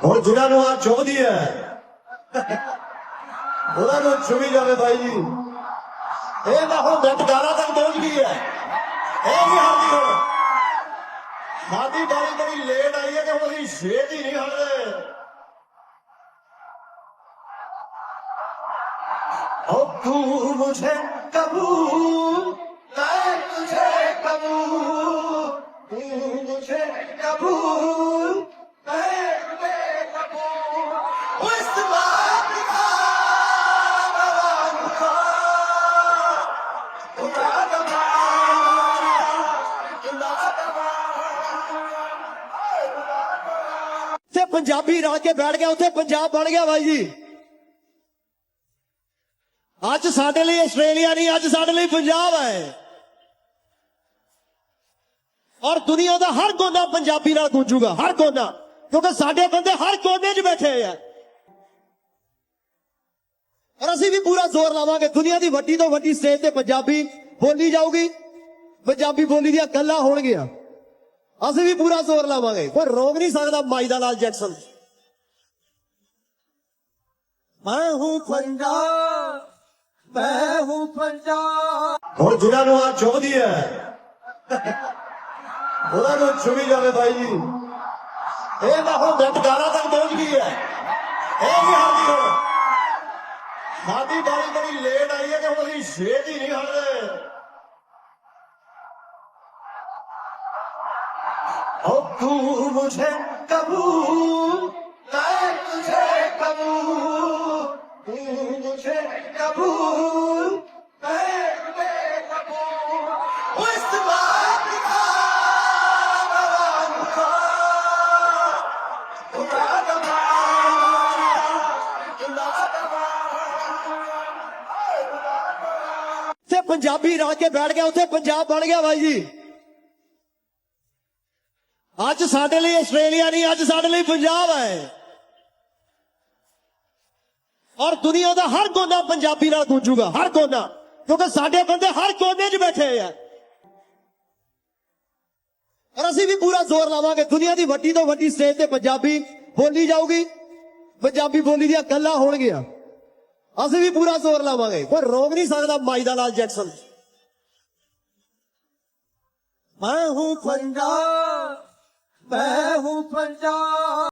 ਹੁਣ ਜਿਹੜਾ ਨੂੰ ਆ ਚੁਗਦੀ ਹੈ ਉਹਨਾਂ ਨੂੰ ਚੁਗੀ ਜਾਵੇ ਭਾਈ ਜੀ ਇਹ ਤਾਂ ਹੁਣ ਦਟਦਾਰਾ ਤੱਕ ਪਹੁੰਚ ਗਈ ਹੈ ਇਹ ਵੀ ਹਾਲੀ ਹੁਣ ਸਾਡੀ ਬਾਰੀ ਬੜੀ ਲੇਟ ਆਈ ਹੈ ਕਿ ਹੁਣ ਅਸੀਂ ਛੇਦ ਹੀ ਨਹੀਂ ਹੜਦੇ ਉਹ ਤੂੰ ਮੁਝੇ ਕਬੂਲ ਮੈਂ ਤੁਝੇ ਕਬੂਲ ਤੂੰ ਮੁਝੇ ਕਬੂਲ ਤੇ ਪੰਜਾਬੀ ਰਾਜ ਕੇ ਬੈਠ ਗਿਆ, ਉੱਥੇ ਪੰਜਾਬ ਬਣ ਗਿਆ ਬਾਈ ਜੀ। ਅੱਜ ਸਾਡੇ ਲਈ ਆਸਟ੍ਰੇਲੀਆ ਨਹੀਂ, ਅੱਜ ਸਾਡੇ ਲਈ ਪੰਜਾਬ ਹੈ। ਔਰ ਦੁਨੀਆ ਦਾ ਹਰ ਕੋਨਾ ਪੰਜਾਬੀ ਨਾਲ ਗੂੰਜੂਗਾ, ਹਰ ਕੋਨਾ। ਕਿਉਂਕਿ ਸਾਡੇ ਬੰਦੇ ਹਰ ਕੋਨੇ 'ਚ ਬੈਠੇ ਆ। ਔਰ ਅਸੀਂ ਵੀ ਪੂਰਾ ਜ਼ੋਰ ਲਾਵਾਂਗੇ। ਦੁਨੀਆ ਦੀ ਵੱਡੀ ਤੋਂ ਵੱਡੀ ਸਟੇਜ ਤੇ ਪੰਜਾਬੀ ਬੋਲੀ ਜਾਊਗੀ। ਪੰਜਾਬੀ ਬੋਲੀ ਦੀਆਂ ਗੱਲਾਂ ਹੋਣਗੀਆਂ। ਅਸੀਂ ਵੀ ਪੂਰਾ ਜ਼ੋਰ ਲਾਵਾਂਗੇ। ਕੋਈ ਰੋਕ ਨਹੀਂ ਸਕਦਾ ਮਾਈ ਦਾ ਲਾਲ ਜੈਕਸਨ। ਮੈਂ ਹੂੰ ਪੰਜਾਬ। ਮੈਂ ਹੂੰ ਪੰਜਾਬ। ਹੁਣ ਜਿਨ੍ਹਾਂ ਨੂੰ ਆ ਚੁਭਦੀ ਹੈ, ਉਹਨਾਂ ਨੂੰ ਚੁਭੀ ਜਾਵੇ ਭਾਈ ਜੀ। ਇਹ ਤਾਂ ਹੁਣ ਦੰਦਕਾਰਾ ਤੱਕ ਪਹੁੰਚ ਗਈ ਹੈ। ਇਹ ਨਹੀਂ ਹਲਦੀ ਹੁਣ ਸਾਡੀ ਬਾਰੀ ਬੜੀ ਲੇਟ ਆਈ ਹੈ ਕਿ ਹੁਣ ਅਸੀਂ ਸੇਧ ਹੀ ਨਹੀਂ ਹਟਦੇ ਉਹ ਤੂੰ ਮੁਝੇ ਕਬੂਲ ਮੈਂ ਤੁਝੇ ਕਬੂਲ ਤੂੰ ਮੁਝੇ ਕਬੂਲ ਮੈਂ ਤੁਝੇ ਕਬੂਲ ਉਸ ਪੰਜਾਬੀ ਰਾਜ ਕੇ ਬੈਠ ਗਿਆ, ਉੱਥੇ ਪੰਜਾਬ ਬਣ ਗਿਆ ਬਾਈ ਜੀ। ਅੱਜ ਸਾਡੇ ਲਈ ਆਸਟ੍ਰੇਲੀਆ ਨਹੀਂ, ਅੱਜ ਸਾਡੇ ਲਈ ਪੰਜਾਬ ਹੈ। ਔਰ ਦੁਨੀਆ ਦਾ ਹਰ ਕੋਨਾ ਪੰਜਾਬੀ ਨਾਲ ਗੂੰਜੂਗਾ, ਹਰ ਕੋਨਾ। ਕਿਉਂਕਿ ਸਾਡੇ ਬੰਦੇ ਹਰ ਕੋਨੇ 'ਚ ਬੈਠੇ ਆ। ਔਰ ਅਸੀਂ ਵੀ ਪੂਰਾ ਜ਼ੋਰ ਲਾਵਾਂਗੇ, ਦੁਨੀਆ ਦੀ ਵੱਡੀ ਤੋਂ ਵੱਡੀ ਸਟੇਜ ਤੇ ਪੰਜਾਬੀ ਬੋਲੀ ਜਾਊਗੀ। ਪੰਜਾਬੀ ਬੋਲੀ ਦੀਆਂ ਗੱਲਾਂ ਹੋਣਗੀਆਂ। अस भी पूरा ज़ोर लावे कोई रोक नहीं सकता माई का लाल जैक्सन। मैं हूँ पंजाब, मैं हूँ पंजाब।